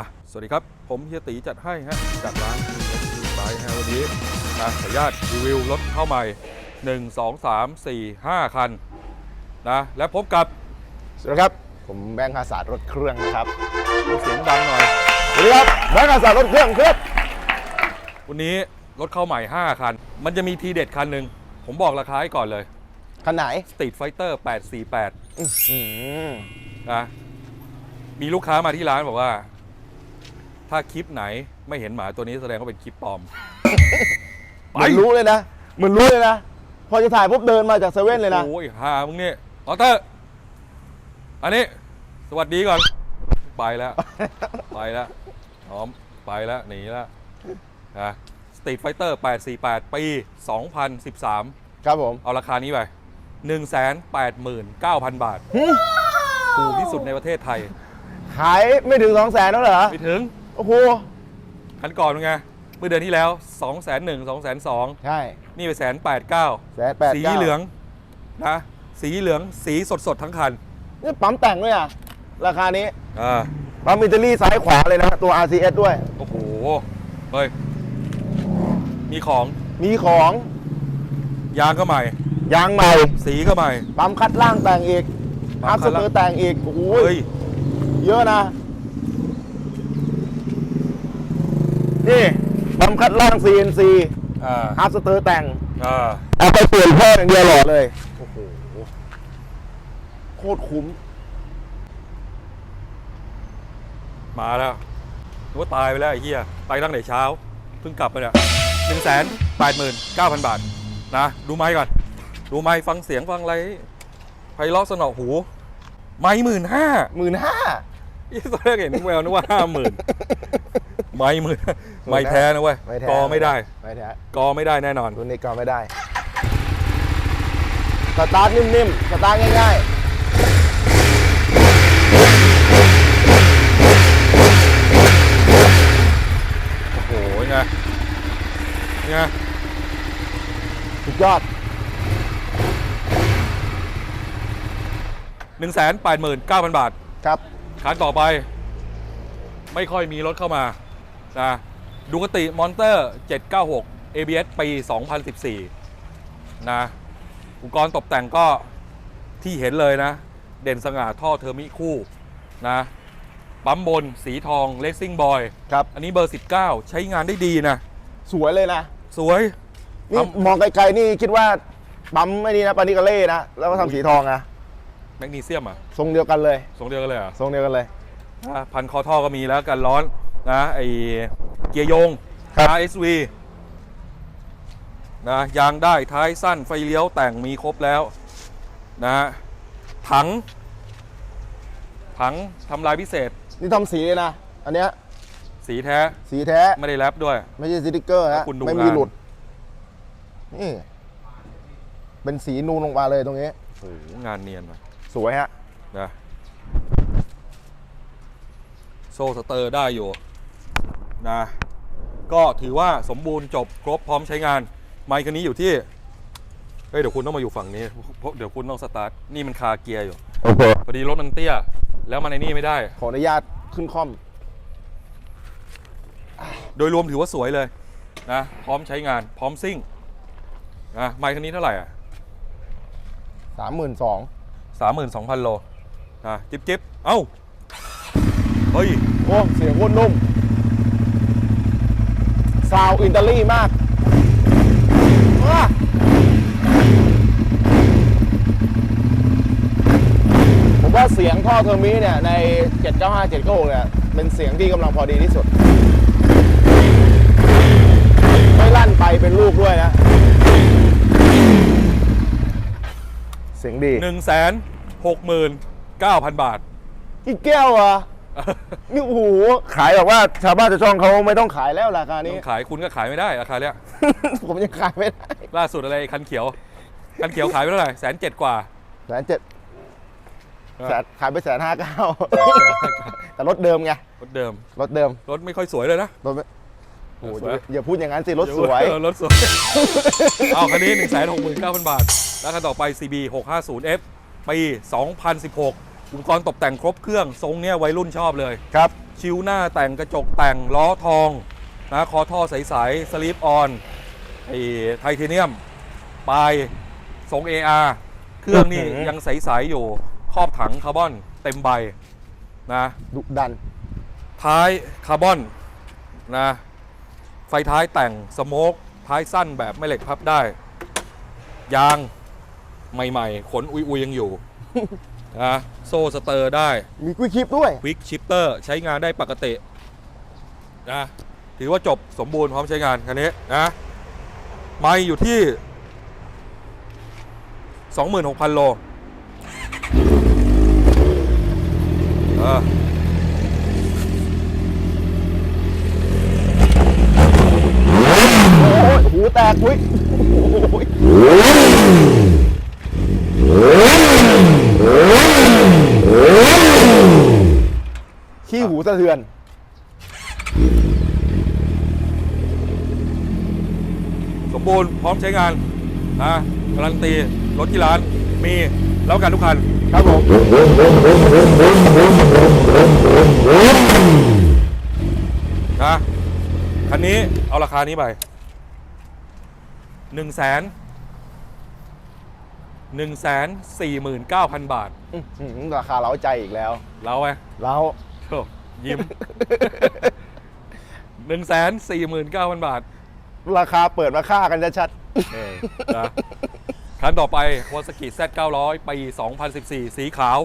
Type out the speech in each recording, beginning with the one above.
อะ สวัสดีครับ ผมเฮียตีจัดให้ฮะ จากร้านบายฮะวันนี้นะขออนุญาตรีวิวรถเข้าใหม่ 1 2 3 4 5 คันนะ และพบกับสวัสดีครับ ผมแบงค์ภาษาทรถเครื่องนะครับเสียงดังหน่อย สวัสดีครับแบงค์ภาษาทรถเครื่องครับ วันนี้รถเข้าใหม่ 5 คัน มันจะมีทีเด็ดคันหนึ่ง ผมบอกราคาให้ก่อนเลยคันไหน Street Fighter 848อื้อหือนะมีลูกค้ามาที่ร้านบอกว่า ถ้าคลิปไหนไม่เห็นหมาตัวนี้แสดงว่าเป็นคลิปปลอม เหมือนรู้เลยนะเหมือนรู้เลยนะพอจะถ่ายปุ๊บเดินมาจากเซเว่นเลยนะโอ้ยหามึงเนี่ยออเตอร์ อันนี้ สวัสดีก่อน ไปแล้ว ไปแล้วพร้อมไปแล้วหนีแล้วนะสตรีทไฟเตอร์ 848 ปี 2013 ครับผม เอาราคานี้ไป 189,000 บาทหึถูกที่สุดในประเทศไทย ขายไม่ถึง 2 0 0แสนแล้วเหรอ ไม่ถึง โอ้โหคันก่อนเป็นไงเมื่อเดือนที่แล้ว2 1 0 0 0 2 2 0 0ใช่นี่ไปแสนแปดเก้าแสนแปดสีเหลืองนะสีเหลืองสีสดสดๆทั้งคันนี่ปั๊มแต่งด้วยอะ ราคานี้อ่าปั๊มอิตาลีซ้ายขวาเลยนะ ตัว RCS ด้วย โอ้โหเฮ้ยมีของมีของ ยางก็ใหม่ ยางใหม่ สีก็ใหม่ ปั๊มคัดล่างแต่งอีกปั๊อัมพคัสดล่างเตอร์แต่งอีกโอ้โหเฮ้ยเยอะนะ นี่ปั๊มคัดล่าง CNC อ่าอัพสเตอร์แต่งอ่าเอาไปเปลี่ยนพ่ออย่างเดียวหล่อเลยโอ้โหโคตรคุ้ม มาแล้วนึกว่าตายไปแล้วไอ้เหี้ยไปตั้งแต่เช้าเพิ่งกลับมาเนี่ยหนึ่งแสนแปดหมื่นเก้าพันบาท นะ ดูไม้ก่อน ดูไม้ฟังเสียงฟังอะไรไพเราะสนอหู ไม้หมื่นห้าหมื่นห้าอีตอนแรกเห็นแววนึกว่าห้าหมื่น ไม้หมื่นไม้แท้นะเว้ยไม่แท้กอไม่ได้ไม่แท้กอไม่ได้แน่นอนรุ่นนี้ก็ไม่ได้สตาร์ทนิ่มๆสตาร์ทง่ายโอ้โหไงไงๆสุดยอดหนึ่งแสนแปดหมื่นเก้าพันบาท ครับคันต่อไป ไม่ค่อยมีรถเข้ามา นะดูกติมอนเตอร์ 796 ABS ปี 2014 นะ อุปกรณ์ตกแต่งก็ที่เห็นเลยนะ เด่นสง่าท่อเทอร์มิคู่นะ ปั๊มบนสีทองเลสซิ่งบอยครับ อันนี้เบอร์ 19 ใช้งานได้ดีนะ สวยเลยนะ สวย นี่ปั๊มมองไกลๆนี่คิดว่าปั๊มไม่นี่นะปานิกาเล่นะ แล้วก็ทำสีทองนะแมกนีเซียมอะทรงเดียวกันเลยทรงเดียวกันเลยเหรอะทรงเดียวกันเลย พันคอท่อก็มีแล้วกันร้อน นะไอเกียร์โยง ครับ RSV นะยางได้ท้ายสั้นไฟเลี้ยวแต่งมีครบแล้วนะถัง ถังทำลายพิเศษนี่ทำสีเลยนะ อันเนี้ยสีแท้สีแท้ ไม่ได้แรปด้วย ไม่ใช่สติ๊กเกอร์นะคุณดูไม่มีงาน หลุด นี่ เป็นสีนูนลงมาเลยตรงนี้ โอ้โหงานเนียนว่ะสวยฮะ นะโซ่สเตอร์ได้อยู่ นะก็ถือว่าสมบูรณ์จบครบพร้อมใช้งาน ไมค์คันนี้อยู่ที่เฮ้ยเดี๋ยวคุณต้องมาอยู่ฝั่งนี้เพราะเดี๋ยวคุณต้องสตาร์ทนี่มันคาเกียร์อยู่โอเคพอดีรถมันเตี้ย แล้วมันในนี่ไม่ได้ ขออนุญาตขึ้นคอม โดยรวมถือว่าสวยเลยนะพร้อมใช้งานพร้อมซิ่งนะไมค์คันนี้เท่าไหร่อะสามหมื่นสองสามหมื่นสองพันโลนะจิ๊บจิ๊บเอ้าเฮ้ยโอ้เสียงโคตรนุ่ม ซาวอินเตอรี่มากว้าผมว่าเสียงท่อเทอร์มิเนี่ย ใน 795 796เนี่ย เป็นเสียงที่กำลังพอดีที่สุด ไม่ลั่นไปเป็นลูกด้วยนะ เสียงดีหนึ่งแสนหกหมื่นเก้าพันบาทกี่แก้วอะ นี่โอ้โหขายแบบว่าชาวบ้านชาวช่องเขาไม่ต้องขายแล้วราคานี้ ต้อง ขายคุณก็ขายไม่ได้ราคาเนี้ยผมยังขายไม่ได้ล่าสุดอะไรคันเขียว คันเขียวขายไปเท่าไหร่แสนเจ็ดกว่า แสนเจ็ดแสนขายไปแสนห้าเก้าแต่รถเดิมไงรถเดิม รถเดิมรถไม่ค่อยสวยเลยนะรถไม่โอ้โหสวยอย่าพูดอย่างนั้นสิรถสวยเออรถสวย เอาคันนี้1 6 9 0 0 0บาท แล้วคันต่อไป CB 650 F ปี 2016 อุปกรณ์ตกแต่งครบเครื่องทรงเนี้ยวัยรุ่นชอบเลย ครับ ชิวหน้าแต่งกระจกแต่งล้อทองนะคอท่อใสๆสลีปออนไอไทเทเนียมปลายทรง AR เครื่องนี่อื้อหือ ยังใสๆอยู่ครอบถังคาร์บอนเต็มใบนะดุดัน ท้ายคาร์บอนนะไฟท้ายแต่งสโมกท้ายสั้นแบบไม่เหล็กพับได้ ยางใหม่ๆ ขนอุยๆยังอยู่ นะโซ่สเตอร์ได้มีกุ้ยคลิปด้วย ควิกชิปเตอร์ใช้งานได้ปกตินะถือว่าจบสมบูรณ์พร้อมใช้งานคันนี้นะไม่อยู่ที่ 26,000 โลเออโอ้ยหูแตกอุ้ยโอ้ยขี้หูสะเทือน สมบูรณ์พร้อมใช้งานนะการันตีรถที่ร้านมีแล้วกันทุกคันครับผมนะคันนี้เอาราคานี้ไปหนึ่งแสนหนึ่งแสนสี่หมื่นเก้าพันบาท อื้อหือราคาเล้าใจอีกแล้ว เราไงเราโธ่ ยิ้มหนึ่งแสนสี่หมื่นเก้าพันบาทราคาเปิดมาฆ่ากันชัดเออนะคันต่อไปวอสกิ Z 900 ปี 2014 สีขาว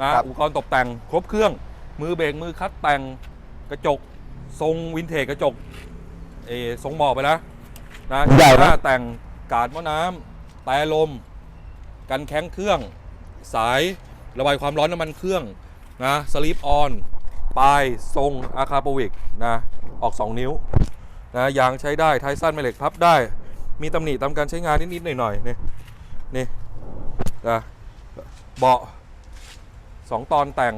นะอุปกรณ์ตกแต่งครบเครื่อง มือเบรกมือคัดแต่งกระจก ทรงวินเทจกระจกเออทรงหมอบไปนะนะใหญ่หนะน้าแต่งกาดหม้อน้ำแต่ลม กันแข้งเครื่อง สายระบายความร้อนน้ำมันเครื่องนะสลีปออน ปลายทรงอาคาโปวิกนะออก 2 นิ้วนะยางใช้ได้ท้ายสั้นไม่เหล็กพับได้ มีตำหนิตามการใช้งานนิด ๆ หน่อย ๆ นี่นี่นะเบาะสองตอนแต่ง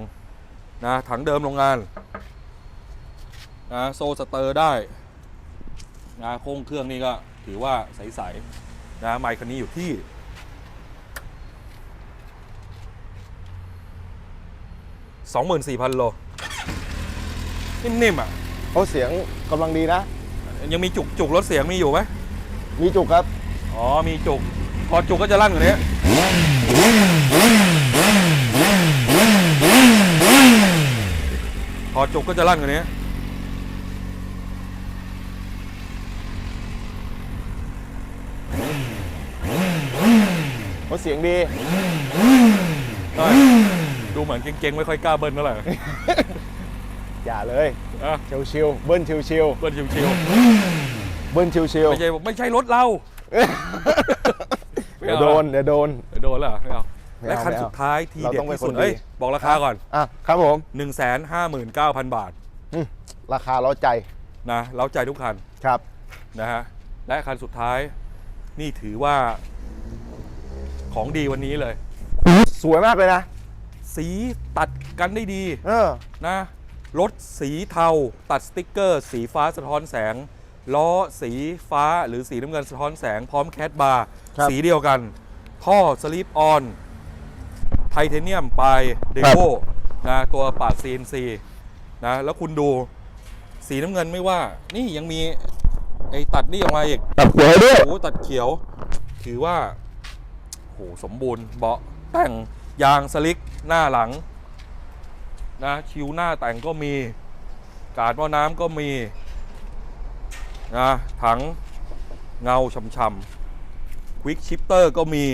นะถังเดิมโรงงานนะโซสเตอร์ได้นะโครงเครื่องนี่ก็ถือว่าใส ๆ นะไมค์คันนี้อยู่ที่24,000 โล นิ่มๆอะๆเขาเสียงกำลังดีนะ ยังมีจุกจุกรถเสียงมีอยู่ไหมมีจุกครับ อ๋อมีจุก พอจุกก็จะลั่นกว่านี้พอจุกก็จะลั่นกว่านี้เขาเสียงดีได้ดูเหมือนเก่งๆ ไม่ค่อยกล้าเบิ้ลเท่าไหร่ อย่าเลยอะ ชิวๆเบิ้ลชิวเบิ้ลชิวๆเบิ้ลชิวๆไม่ใช่ไม่ใช่รถเราๆเดี๋ยวโดนเดี๋ยวโดน เดี๋ยวโดนแล้วเหรอไม่เอาไม่เอาและคันไม่เอาสุดท้ายที่เราเด็ดต้องเป็นที่สุดคนดี เอ้ยบอกราคาก่อน อะครับผม159,000 บาทอืมราคาเล้าใจนะเล้าใจทุกคันครับ นะฮะและคันสุดท้ายนี่ถือว่าของดีวันนี้เลย สวยมากเลยนะ สีตัดกันได้ดีเออ นะ รถสีเทา ตัดสติกเกอร์ สีฟ้าสะท้อนแสง ล้อสีฟ้าหรือสีน้ำเงินสะท้อนแสง พร้อมแคดบาร์ครับ สีเดียวกัน ท่อสลีปออนไทเทเนียมปลายเดโวนะตัวปาก CNC นะแล้วคุณดูสีน้ำเงินไม่ว่า นี่ยังมีไอ้ตัดนี่ออกมาอีก ตัดสวยด้วย โอ้โหตัดเขียว ถือว่าโหสมบูรณ์เบาะแต่งยางสลิกหน้าหลัง นะชิวหน้าแต่งก็มี กาดหม้อน้ำก็มีนะถังเงาช่ำๆควิกชิปเตอร์ก็มี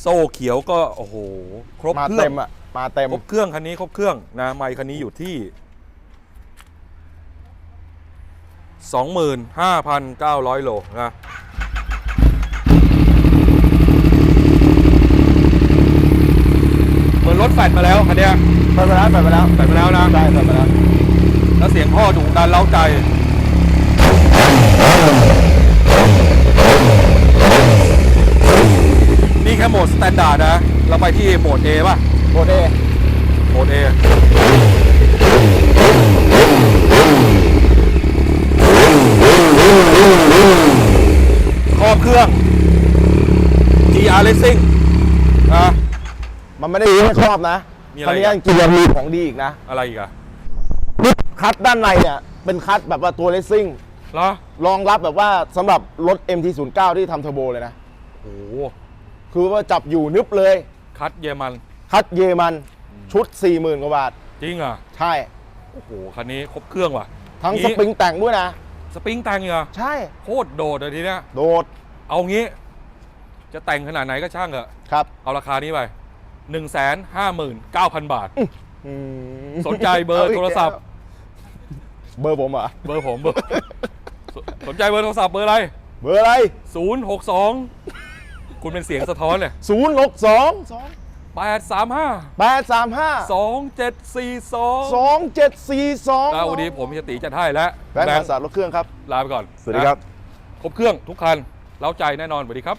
โซ่เขียวก็โอ้โหครบมาเครื่เต็องมอะ มาเต็ม ครบเครื่องคันนี้ครบเครื่องนะไมค์คันนี้อยู่ที่ 25,900 โลนะเหมือนร ถแฟดมาแล้วคันเนี้ยไปไปแล้วไปไปแล้วแฟดมาแล้วนะได้ไปไปแล้วแล้วเสียงท่อดุดันเล้าใจ นี่แค่โหมดสแตนดาร์ดนะ เราไปที่โหมด A ป่ะโคตรเอโหมด A ครอบเครื่อง GR Racing นะ มันไม่ได้ดีแค่ครอบนะมีอะไรคันนี้อีกอะจริงๆยังมีของดีอีกนะอะไรอีกอะนี่คคัดด้านในเนี่ยเป็นคัดแบบว่าตัวเลสซิ่งเหรอรองรับแบบว่าสำหรับรถ MT09 ที่ทำเทอร์โบเลยนะ โอ้โหคือว่าจับอยู่นึบเลย คัดเยอรมันคัดเยอรมันชุด 40,000กว่าบาท จริงเหรอะใช่ โอ้โหคันนี้ครบเครื่องว่ะทั้งงี้สปริงแต่งด้วยนะ สปริงแต่งเหรอใช่ โคตรโดดเลยทีเนี้ยโดดเอางี้ จะแต่งขนาดไหนก็ช่างเถอะครับ เอาราคานี้ไป 1 5 9 0 0 0 บาท อืมสนใจเบอร์าอีกโทรศัพท์แล้วเบอร์ผมเหรอเบอร์ผมเบอร์สสนใจเบอร์โทรศัพท์เบอร์อะไร เบอร์อะไร062 คุณเป็นเสียงสะท้อนเลย0 6 2 835 8 3 5 2742 2 7 4 2แล้ววันนี้ผมจะตีจัดให้แล้วแบงค์แบภางค์ษารถเครื่องครับ ลาไปก่อนสวัสดีครับนะครบเครื่องทุกคัน เล้าใจแน่นอนสวัสดีครับ